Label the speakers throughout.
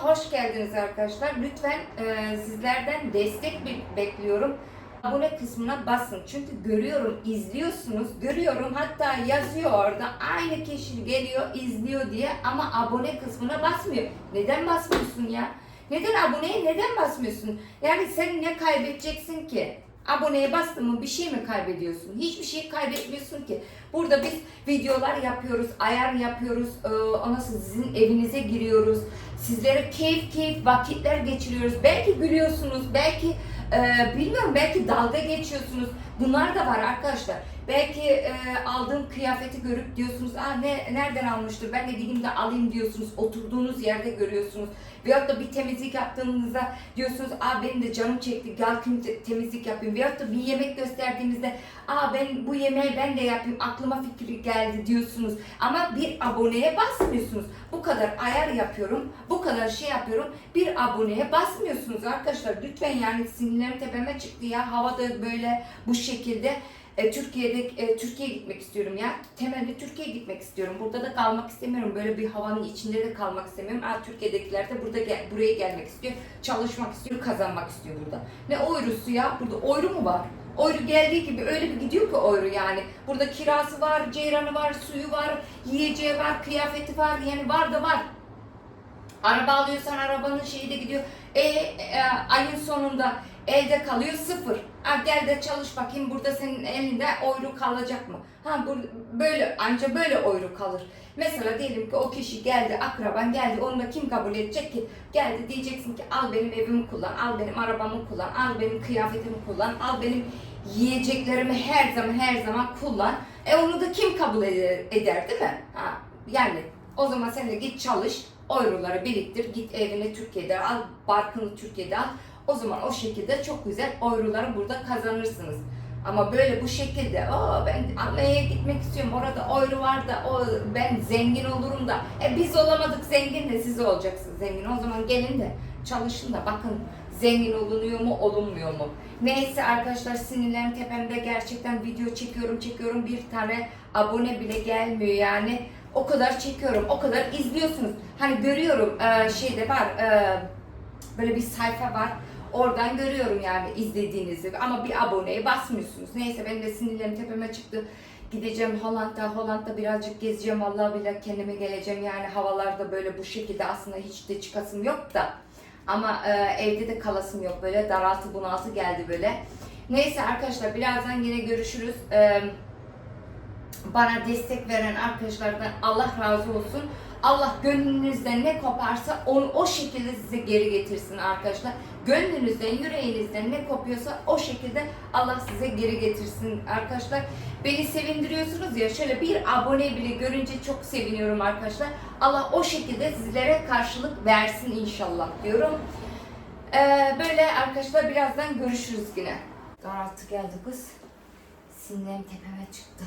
Speaker 1: hoş geldiniz arkadaşlar. Lütfen e, sizlerden destek be- bekliyorum. Abone kısmına basın. Çünkü görüyorum, izliyorsunuz. Görüyorum hatta yazıyor orada aynı kişi geliyor, izliyor diye ama abone kısmına basmıyor. Neden basmıyorsun ya? Neden aboneye neden basmıyorsun? Yani sen ne kaybedeceksin ki? Aboneye bastın mı bir şey mi kaybediyorsun? Hiçbir şey kaybetmiyorsun ki. Burada biz videolar yapıyoruz, ayar yapıyoruz, e, sonra sizin evinize giriyoruz. Sizlere keyif keyif vakitler geçiriyoruz. Belki gülüyorsunuz, belki e, bilmiyorum belki dalga geçiyorsunuz. Bunlar da var arkadaşlar. Belki e, aldığım kıyafeti görüp diyorsunuz, Aa, ne, nereden almıştır ben de gideyim de alayım diyorsunuz. Oturduğunuz yerde görüyorsunuz. Veyahut da bir temizlik yaptığınızda diyorsunuz, aa benim de canım çekti, gel te- temizlik yapayım. Veyahut da bir yemek gösterdiğimizde, aa ben bu yemeği ben de yapayım, aklıma fikri geldi diyorsunuz. Ama bir aboneye basmıyorsunuz. Kadar ayar yapıyorum, bu kadar şey yapıyorum, bir aboneye basmıyorsunuz arkadaşlar. Lütfen yani sinirlerim tepeme çıktı ya, havada böyle bu şekilde. E, Türkiye'de e, Türkiye'ye gitmek istiyorum ya. Temelde Türkiye'ye gitmek istiyorum. Burada da kalmak istemiyorum. Böyle bir havanın içinde de kalmak istemiyorum. Aa, Türkiye'dekiler de burada gel- buraya gelmek istiyor. Çalışmak istiyor, kazanmak istiyor burada. Ne oyrusu ya? Burada oyru mu var? Oyru geldiği gibi öyle bir gidiyor ki oyru yani. Burada kirası var, ceyranı var, suyu var, yiyeceği var, kıyafeti var. Yani var da var. Araba alıyorsan arabanın şeyi de gidiyor. E, e, ayın sonunda elde kalıyor sıfır. Ha, gel de çalış bakayım burada senin elinde oyru kalacak mı? Ha bu, böyle anca böyle oyru kalır. Mesela diyelim ki o kişi geldi akraban geldi onu da kim kabul edecek ki? Geldi diyeceksin ki al benim evimi kullan, al benim arabamı kullan, al benim kıyafetimi kullan, al benim yiyeceklerimi her zaman her zaman kullan. E onu da kim kabul eder, eder değil mi? Ha, yani o zaman sen de git çalış, euroları biriktir, git evini Türkiye'de al, barkını Türkiye'de al. O zaman o şekilde çok güzel euroları burada kazanırsınız. Ama böyle bu şekilde, Aa, ben Almanya'ya gitmek istiyorum, orada euro var da o, ben zengin olurum da. E biz olamadık zengin de siz olacaksınız zengin. O zaman gelin de çalışın da bakın zengin olunuyor mu olunmuyor mu? Neyse arkadaşlar sinirlerim tepemde gerçekten video çekiyorum çekiyorum bir tane abone bile gelmiyor yani. O kadar çekiyorum, o kadar izliyorsunuz. Hani görüyorum e, şeyde var, e, böyle bir sayfa var. Oradan görüyorum yani izlediğinizi ama bir aboneye basmıyorsunuz. Neyse benim de sinirlerim tepeme çıktı. Gideceğim Hollanda, Hollanda birazcık gezeceğim. Vallahi bile kendime geleceğim. Yani havalarda böyle bu şekilde aslında hiç de çıkasım yok da. Ama e, evde de kalasım yok böyle. Daraltı bunaltı geldi böyle. Neyse arkadaşlar birazdan yine görüşürüz. E, bana destek veren arkadaşlardan Allah razı olsun. Allah gönlünüzden ne koparsa onu o şekilde size geri getirsin arkadaşlar. Gönlünüzden, yüreğinizden ne kopuyorsa o şekilde Allah size geri getirsin arkadaşlar. Beni sevindiriyorsunuz ya şöyle bir abone bile görünce çok seviniyorum arkadaşlar. Allah o şekilde sizlere karşılık versin inşallah diyorum. Ee, böyle arkadaşlar birazdan görüşürüz yine. Daraltı geldi kız. Sinirlerim tepeme çıktı.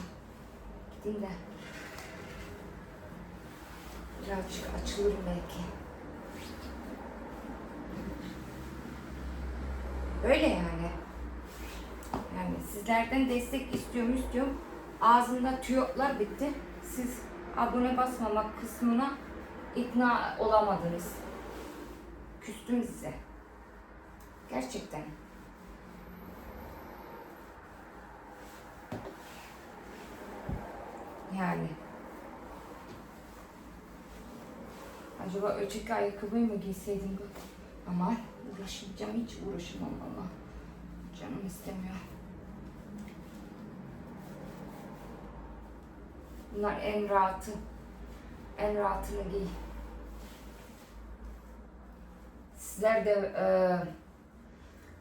Speaker 1: Gideyim de birazcık açılırım belki. Öyle yani. Yani sizlerden destek istiyorum istiyorum. Ağzımda tüyotlar bitti. Siz abone basmamak kısmına ikna olamadınız. Küstüm size. Gerçekten. Yani. Acaba öteki ayakkabıyı mı giyseydim? Ama uğraşmayacağım, hiç uğraşamam ama. Canım istemiyor. Bunlar en rahatı. En rahatını giy. Sizler de e,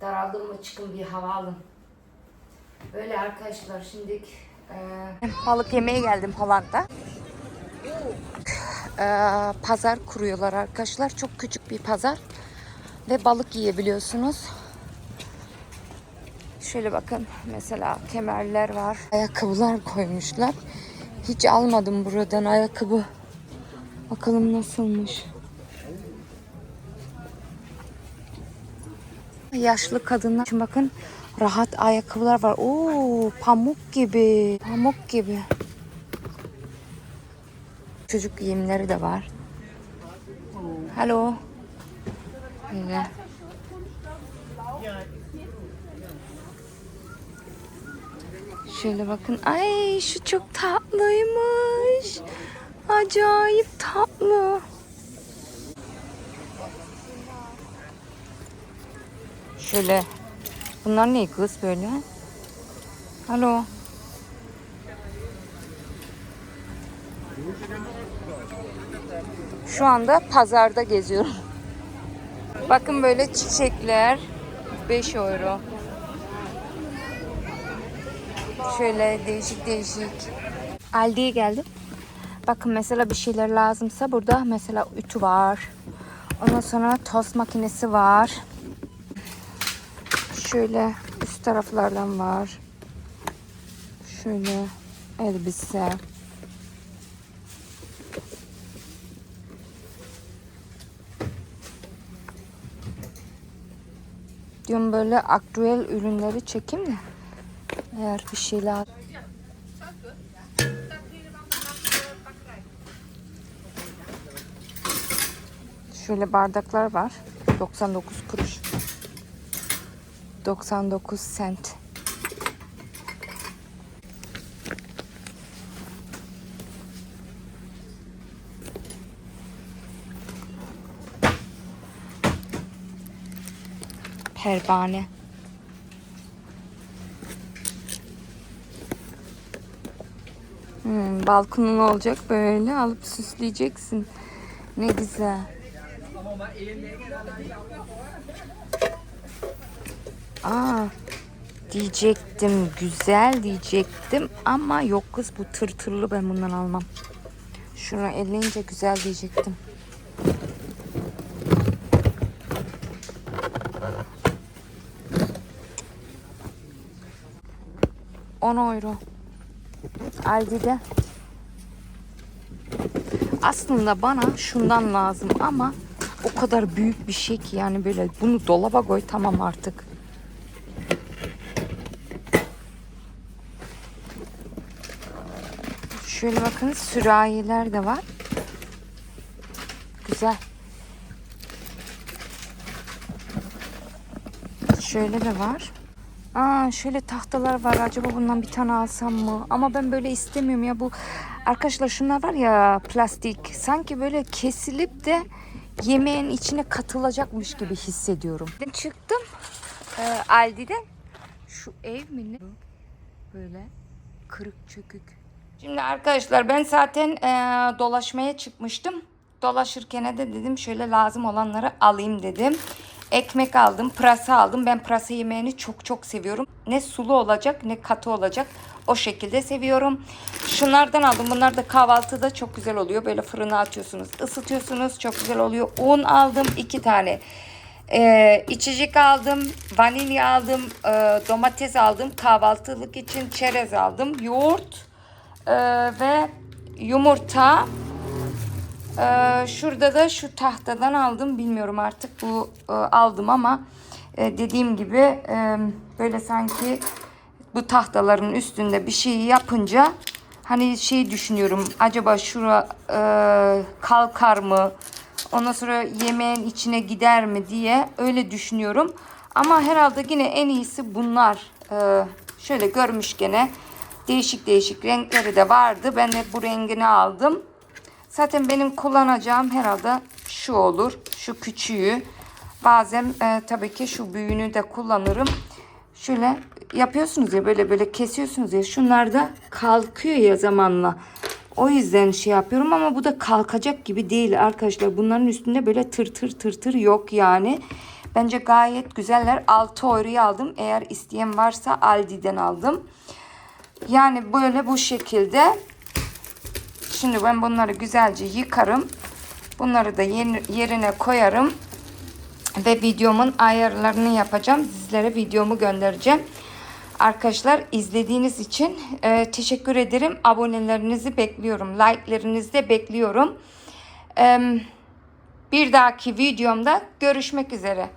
Speaker 1: daraldın mı çıkın bir hava alın. Böyle arkadaşlar şimdi e, balık yemeye geldim Hollanda. E, pazar kuruyorlar arkadaşlar. Çok küçük bir pazar. Ve balık yiyebiliyorsunuz. Şöyle bakın mesela kemerler var. Ayakkabılar koymuşlar. Hiç almadım buradan ayakkabı. Bakalım nasılmış. Yaşlı kadınlar için bakın rahat ayakkabılar var. Oo pamuk gibi. Pamuk gibi. Çocuk giyimleri de var. Hello. Böyle. Şöyle bakın. Ay şu çok tatlıymış. Acayip tatlı. Şöyle. Bunlar ne kız böyle? Alo. Şu anda pazarda geziyorum. Bakın böyle çiçekler 5 euro. Şöyle değişik değişik. Aldi'ye geldim. Bakın mesela bir şeyler lazımsa burada mesela ütü var. Ondan sonra tost makinesi var. Şöyle üst taraflardan var. Şöyle elbise. Diyorum böyle aktüel ürünleri çekeyim de. Eğer bir şeyler... Şöyle bardaklar var. 99 kuruş. 99 sent. Pervane. Hmm, balkonun olacak böyle alıp süsleyeceksin. Ne güzel. Aa, diyecektim güzel diyecektim ama yok kız bu tırtırlı ben bundan almam. Şunu elleyince güzel diyecektim. On euro. Aldi'de. Aslında bana şundan lazım ama o kadar büyük bir şey ki yani böyle bunu dolaba koy tamam artık. Şöyle bakın sürahiler de var. Güzel. Şöyle de var. Aa şöyle tahtalar var. Acaba bundan bir tane alsam mı? Ama ben böyle istemiyorum ya bu. Arkadaşlar şunlar var ya plastik. Sanki böyle kesilip de yemeğin içine katılacakmış gibi hissediyorum. Çıktım e, Aldi'den. Şu ev mi ne? Böyle kırık çökük. Şimdi arkadaşlar ben zaten e, dolaşmaya çıkmıştım. Dolaşırken de dedim şöyle lazım olanları alayım dedim. Ekmek aldım, pırasa aldım. Ben pırasa yemeğini çok çok seviyorum. Ne sulu olacak ne katı olacak. O şekilde seviyorum. Şunlardan aldım. Bunlar da kahvaltıda çok güzel oluyor. Böyle fırına atıyorsunuz, ısıtıyorsunuz. Çok güzel oluyor. Un aldım iki tane. Ee, içecek aldım, vanilya aldım, e, domates aldım, kahvaltılık için çerez aldım, yoğurt e, ve yumurta. Ee, şurada da şu tahtadan aldım. Bilmiyorum artık bu e, aldım ama e, dediğim gibi e, böyle sanki bu tahtaların üstünde bir şey yapınca hani şey düşünüyorum. Acaba şura e, kalkar mı? Ondan sonra yemeğin içine gider mi diye öyle düşünüyorum. Ama herhalde yine en iyisi bunlar. E, şöyle görmüş gene değişik değişik renkleri de vardı. Ben de bu rengini aldım. Zaten benim kullanacağım herhalde şu olur. Şu küçüğü. Bazen e, tabii ki şu büyüğünü de kullanırım. Şöyle yapıyorsunuz ya böyle böyle kesiyorsunuz ya. Şunlar da kalkıyor ya zamanla. O yüzden şey yapıyorum ama bu da kalkacak gibi değil arkadaşlar. Bunların üstünde böyle tır tır tır tır yok yani. Bence gayet güzeller. 6 euroya aldım. Eğer isteyen varsa Aldi'den aldım. Yani böyle bu şekilde. Şimdi ben bunları güzelce yıkarım. Bunları da yerine koyarım. Ve videomun ayarlarını yapacağım. Sizlere videomu göndereceğim. Arkadaşlar izlediğiniz için e, teşekkür ederim. Abonelerinizi bekliyorum. Like'lerinizi de bekliyorum. E, bir dahaki videomda görüşmek üzere.